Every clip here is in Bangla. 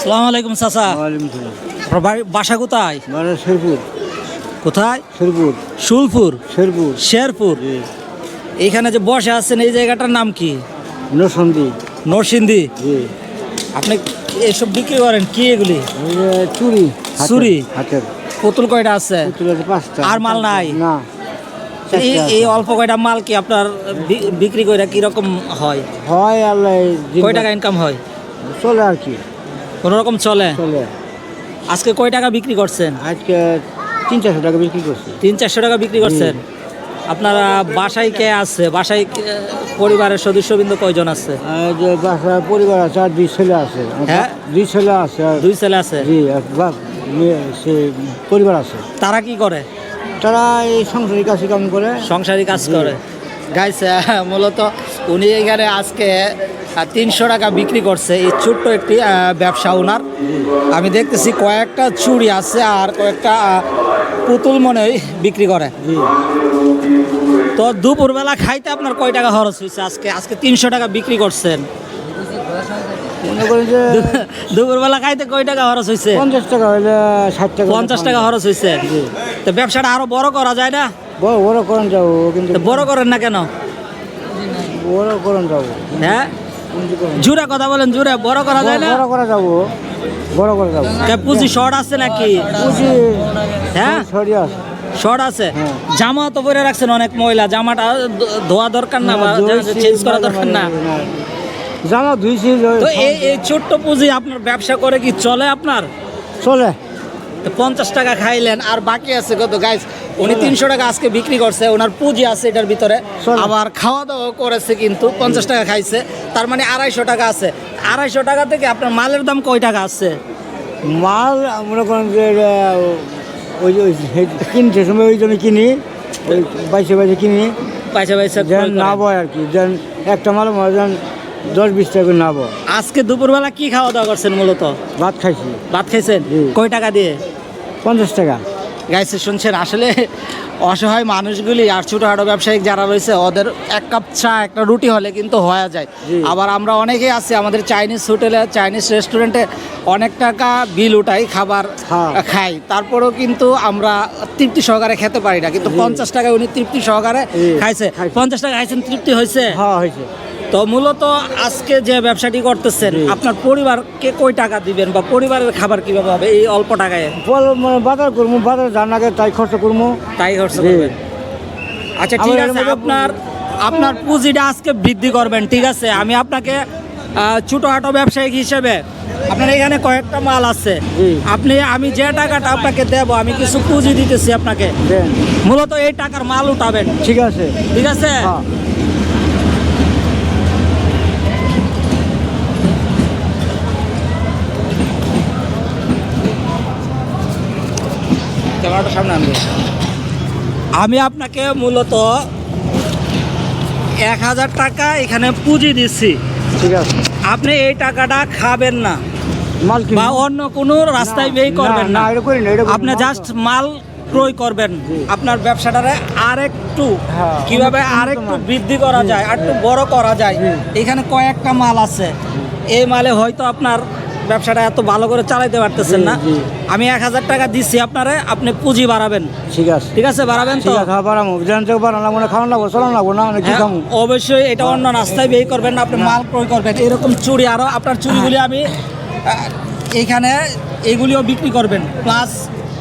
সালাম আলাইকুম চাচা। বাসা কোথায়? শেরপুর। কোথায়? শেরপুর। শুলপুর? শেরপুর। শেরপুর। এইখানে যে বসে আছেন এই জায়গাটার নাম কি? নসন্দি নরসিংদী। জি। আপনি এসব বিক্রি করেন কি এগুলি? চুরি চুরি? হাতের। পুতুল কয়টা আছে? আর মাল নাই? না। এই। অল্প কয়টা মাল কি আপনার বিক্রি করে কীরকম হয়? হয় আল্লাহ কয় টাকা ইনকাম হয়? চলে আর কি। কোনো রকম চলে? চলে। আজকে কয় টাকা বিক্রি করছেন? আজকে তিন চারশো টাকা বিক্রি করছি। তিন চারশো টাকা বিক্রি করছেন? আপনারা বাসায় কে আছে? বাসায় পরিবারের সদস্যবৃন্দ কয়জন আছে? আর যে বাসা পরিবার আছে আর দুই ছেলে আছে। হ্যাঁ? দুই ছেলে আছে দুই ছেলে আছে? জি সে পরিবার আছে। তারা কি করে? তারা এই সংসারিক কাজ কাম করে। সংসারী কাজ করে। গাইছে মূলত উনি এখানে আজকে তিনশো টাকা বিক্রি করছে এই ছোট্ট একটি ব্যবসা ওনার। আমি দেখতেছি কয়েকটা চুড়ি আছে আর কয়েকটা পুতুল মনে বিক্রি করে। তো দুপুরবেলা খাইতে আপনার কয় টাকা খরচ হয়েছে আজকে? আজকে তিনশো টাকা বিক্রি করছেন। যে দুপুরবেলা খাইতে কয় টাকা খরচ হয়েছে পঞ্চাশ টাকা হলে ষাট টাকা পঞ্চাশ টাকা খরচ হয়েছে তো ব্যবসাটা আরও বড় করা যায় না? বড় বড় করেন যাব কিন্তু বড় করেন না কেন? বড় করেন যাব। হ্যাঁ? জুড়ে কথা বলেন জুড়ে বড় করা যায় না? বড় করা যাব বড় করে যাব। পুঁজি শর্ট আছে নাকি? পুঁজি হ্যাঁ? শর্ট আছে? হ্যাঁ। জামা তো পরে রাখছেন অনেক মহিলা জামাটা ধোয়া দরকার না বা চেঞ্জ করা দরকার না? জামা ধুইছি তো এই এই ছোট্ট পুঁজি আপনার ব্যবসা করে কি চলে আপনার? চলে। তো পঞ্চাশ টাকা খাইলেন আর বাকি আছে কত? গাইস উনি তিনশো টাকা আজকে বিক্রি করছে ওনার পুঁজি আছে এটার ভিতরে। আবার খাওয়া দাওয়া করেছে কিন্তু পঞ্চাশ টাকা খাইছে তার মানে আড়াইশো টাকা আছে। আড়াইশো টাকা থেকে আপনার মালের দাম কয় টাকা আছে? মাল মনে করেন যে ওই কিনতে সময় ওই জন্য কিনি ওই বাইশে বাইশে কিনি। পয়সা পয়সা যেন ক্রয় না বয় আর কি যেন একটা মাল মনে যেন দশ বিশ টাকা করে না বয় আজকে দুপুরবেলা কি খাওয়া দাওয়া করছেন মূলত? ভাত খাইছি। ভাত খাইছেন। কয় টাকা দিয়ে? পঞ্চাশ টাকা। গাইছে শুনছেন আসলে অসহায় মানুষগুলি আর ছোটোখাটো ব্যবসায়িক যারা রয়েছে ওদের এক কাপ চা একটা রুটি হলে কিন্তু হয়ে যায়। আবার আমরা অনেকেই আছি আমাদের চাইনিজ হোটেলে চাইনিজ রেস্টুরেন্টে অনেক টাকা বিল উঠাই খাবার হ্যাঁ। খাই। তারপরেও কিন্তু আমরা তৃপ্তি সহকারে খেতে পারি না। কিন্তু পঞ্চাশ টাকা উনি তৃপ্তি সহকারে খাইছে। খাইছে। পঞ্চাশ টাকা খাইছেন তৃপ্তি হয়েছে হ্যাঁ হয়েছে তো মূলত আজকে যে ব্যবসাটি করতেছেন। আপনার পরিবারকে কই টাকা দিবেন বা পরিবারের খাবার কীভাবে হবে? এই অল্প টাকায়? বল মানে বাজার করব বাজার আগে তাই খরচ করব তাই খরচ করবেন। আচ্ছা ঠিক আছে আপনার আপনার পুঁজিটা আজকে বৃদ্ধি করবেন ঠিক আছে? আমি আপনাকে ছোটোখাটো ছোটখাটো ব্যবসায়িক হিসেবে আপনার এখানে কয়েকটা মাল আছে। আপনি আমি যে টাকাটা আপনাকে দেব আমি কিছু পুঁজি দিতেছি আপনাকে। মূলত এই টাকার মাল উঠাবেন। ঠিক আছে। ঠিক আছে? হ্যাঁ সামনে আনবে। আমি আপনাকে মূলত এক হাজার টাকা এখানে পুঁজি দিচ্ছি। ঠিক আছে। আপনি এই টাকাটা খাবেন না মাল বা অন্য কোনো রাস্তায় ব্যয় করবেন না। আপনি জাস্ট মাল ক্রয় করবেন। আপনার ব্যবসাটারে আরেকটু হ্যাঁ, কীভাবে আরেকটু বৃদ্ধি করা যায় আর একটু বড় করা যায়। এখানে কয়েকটা মাল আছে। এই মালে হয়তো আপনার ব্যবসাটা এত ভালো করে চালাইতে পারতেছেন না। আমি এক হাজার টাকা দিচ্ছি আপনারে আপনি পুঁজি বাড়াবেন। ঠিক আছে। ঠিক আছে বাড়াবেন তো? হ্যাঁ হ্যাঁ, অবশ্যই এটা অন্য রাস্তায় ব্যয় করবেন না আপনি মাল ক্রয় করবেন। এরকম চুড়ি আরও আপনার চুড়িগুলি আমি আহ, এইখানে এগুলিও বিক্রি করবেন। প্লাস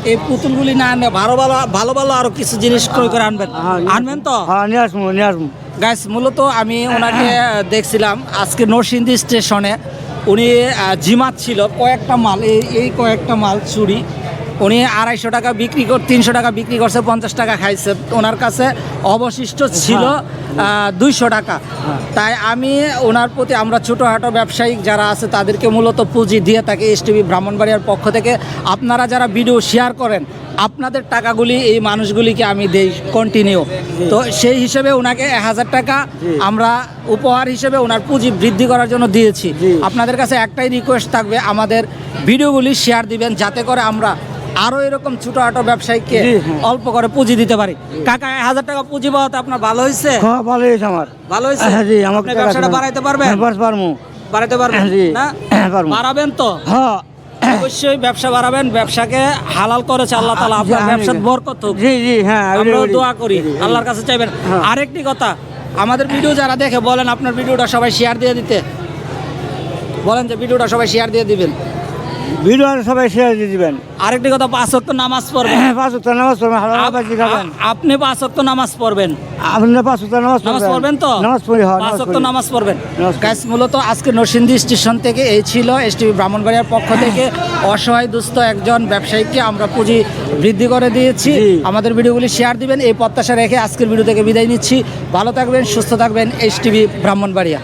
এই পুতুলগুলি না আনবে ভালো ভালো ভালো ভালো আরও কিছু জিনিস ক্রয় করে আনবেন। হ্যাঁ, আনবেন তো? হ্যাঁ নিয়ে আসব নিয়ে আসব। গাইস মূলত আমি ওনাকে দেখছিলাম আজকে নরসিংদী স্টেশনে। উনি জিমাত ছিল কয়েকটা মাল এই কয়েকটা মাল চুরি। উনি আড়াইশো টাকা বিক্রি কর তিনশো টাকা বিক্রি করছে পঞ্চাশ টাকা খাইছে। ওনার কাছে অবশিষ্ট ছিল দুইশো টাকা। তাই আমি ওনার প্রতি আমরা ছোটোখাটো ব্যবসায়িক যারা আছে তাদেরকে মূলত পুঁজি দিয়ে থাকি এস টিভি ব্রাহ্মণবাড়িয়ার পক্ষ থেকে। আপনারা যারা ভিডিও শেয়ার করেন আপনাদের টাকাগুলি এই মানুষগুলিকে আমি দেই কন্টিনিউ তো সেই হিসেবে ওনাকে এক হাজার টাকা আমরা উপহার হিসেবে ওনার পুঁজি বৃদ্ধি করার জন্য দিয়েছি। আপনাদের কাছে একটাই রিকোয়েস্ট থাকবে আমাদের ভিডিওগুলি শেয়ার দিবেন যাতে করে আমরা আরও এরকম ছোটোখাটো ব্যবসায়ীকে হ্যাঁ। অল্প করে পুঁজি দিতে পারি। কাকা এক হাজার টাকা পুঁজি পাওয়াতে আপনার ভালো হয়েছে? ভালো হয়েছে আমার। ভালো হয়েছে? হ্যাঁ জি আমাকে ব্যবসাটা বাড়াইতে পারবেন? হ্যাঁ, পারব বাড়াতে পারবেন? না? বাড়াবেন তো? হ্যাঁ। অবশ্যই ব্যবসা বাড়াবেন ব্যবসাকে হালাল করেছে আল্লাহ তালা আপনার জি, ব্যবসার বরকত জি জি হ্যাঁ আমরাও দোয়া করি। আল্লাহর কাছে চাইবেন। হ্যাঁ। আরেকটি কথা আমাদের ভিডিও যারা দেখে বলেন আপনার ভিডিওটা সবাই শেয়ার দিয়ে দিতে। বলেন যে ভিডিওটা সবাই শেয়ার দিয়ে দিবেন। ভিডিও সবাই শেয়ার দিয়ে দিবেন। আরেকটি কথা পাঁচ নামাজ পড়বেন। পাঁচ উত্তর নামাজ পড়বেন হালাল বাজি খাবেন আপনি পাঁচ নামাজ পড়বেন। আপনি পাঁচ উত্তর নামাজ নামাজ পড়বেন। তো? নামাজ পড়ি হ্যাঁ পাঁচ নামাজ নামাজ পড়বেন। গাইস মূলত আজকে নরসিংদী স্টেশন থেকে এই ছিল এসটিভি ব্রাহ্মণবাড়িয়ার পক্ষ থেকে অসহায় দুস্থ একজন ব্যবসায়ীকে আমরা পুঁজি বৃদ্ধি করে দিয়েছি। আমাদের ভিডিওগুলি শেয়ার দিবেন এই প্রত্যাশা রেখে আজকের ভিডিও থেকে বিদায় নিচ্ছি। ভালো থাকবেন সুস্থ থাকবেন এইচ টিভি ব্রাহ্মণবাড়িয়া।